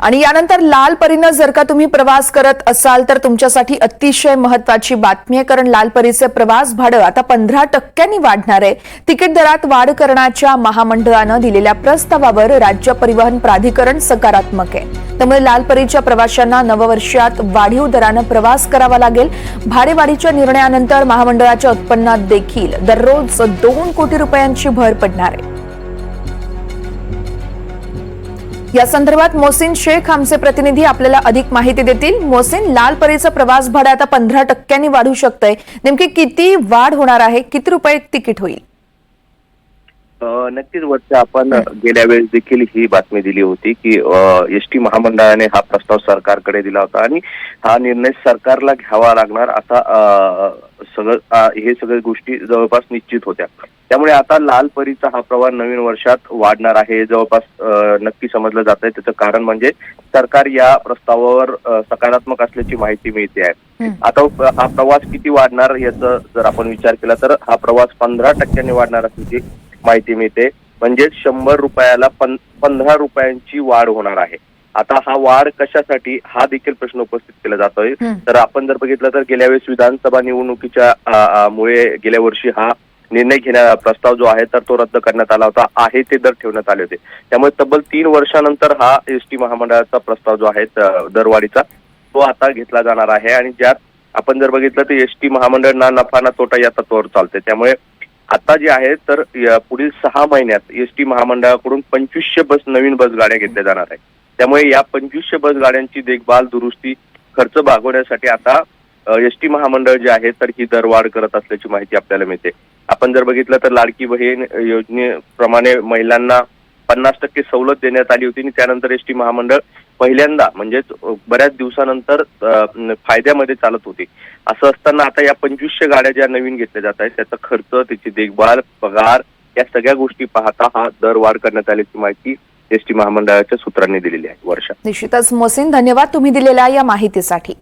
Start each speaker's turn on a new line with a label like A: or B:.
A: आणि यानंतर लाल परीनं जर का तुम्ही प्रवास करत असाल तर तुमच्यासाठी अतिशय महत्वाची बातमी आहे कारण लाल परीचे प्रवास भाडं आता पंधरा टक्क्यांनी वाढणार आहे. तिकीट दरात वाढ करण्याच्या महामंडळानं दिलेल्या प्रस्तावावर राज्य परिवहन प्राधिकरण सकारात्मक आहे. त्यामुळे लाल परीच्या प्रवाशांना नववर्षात वाढीव दरानं प्रवास करावा लागेल. भाडेवाढीच्या निर्णयानंतर महामंडळाच्या उत्पन्नात देखील दररोज दोन कोटी रुपयांची भर पडणार आहे. या संदर्भात मोसिन शेख आमचे प्रतिनिधी आपल्याला अधिक माहिती देतील. मोसिन लाल परीचं प्रवास भाडं आता पंधरा टक्क्यांनी वाढू शकतंय. नेमकी किती वाढ होणार आहे? किती रुपये तिकीट होईल?
B: नक्कीच वर्ष आपण गेल्या वेळेस देखील ही बातमी दिली होती की एस टी महामंडळाने हा प्रस्ताव सरकारकडे दिला होता आणि हा निर्णय सरकारला घ्यावा लागणार. अ, सगळं हे सगळ्या गोष्टी जवळपास निश्चित होत्या. त्यामुळे आता लाल परीचा हा प्रवाह नवीन वर्षात वाढणार आहे. जवळपास नक्की समजलं जात आहे त्याचं कारण म्हणजे सरकार या प्रस्तावावर सकारात्मक असल्याची माहिती मिळते आहे. आता हा प्रवास किती वाढणार याचा जर आपण विचार केला तर हा प्रवास पंधरा टक्क्यांनी वाढणार असल्याची माहिती मिळते. म्हणजे शंभर रुपयाला पं पंधरा रुपयांची वाढ होणार आहे. आता हा वाढ कशासाठी हा देखील प्रश्न उपस्थित केला जातोय. तर आपण जर बघितलं तर गेल्या वेळेस विधानसभा निवडणुकीच्या मुळे गेल्या वर्षी हा निर्णय घेण्या प्रस्ताव जो आहे तर तो रद्द करण्यात आला होता. आहे ते दर ठेवण्यात आले होते. त्यामुळे तब्बल तीन वर्षानंतर हा एस टी महामंडळाचा प्रस्ताव जो आहे दरवाढीचा तो आता घेतला जाणार आहे. आणि ज्यात आपण जर बघितलं तर एस टी मंडळ ना नफा ना तोटा या तत्वावर चालते त्यामुळे आता जे आहे तर पुढील सहा महिन्यात एस टी महामंडळाकडून पंचवीसशे बस नवीन बस गाड्या घेतल्या जाणार आहे त्यामुळे या पंचवीसशे बस गाड्यांची देखभाल दुरुस्ती खर्च भागवण्यासाठी आता एस टी महामंडळ जे आहे तर ही दरवाढ करत असल्याची माहिती आपल्याला मिळते. आपण जर बघितलं तर लाडकी बहीण योजनेप्रमाणे महिलांना पन्नास टक्के सवलत देण्यात आली होती आणि त्यानंतर एस टी महामंडळ पहिल्यांदा म्हणजेच बऱ्याच दिवसानंतर फायद्यामध्ये चालत होती. असं असताना आता या पंचवीसशे गाड्या ज्या नवीन घेतल्या जात आहेत त्याचा खर्च त्याची देखभाल पगार या सगळ्या गोष्टी पाहता हा दर वाढ करण्यात आल्याची माहिती एस टी महामंडळाच्या सूत्रांनी दिलेली आहे वर्षा
A: निश्चितच मोहसिन धन्यवाद तुम्ही दिलेल्या या माहितीसाठी.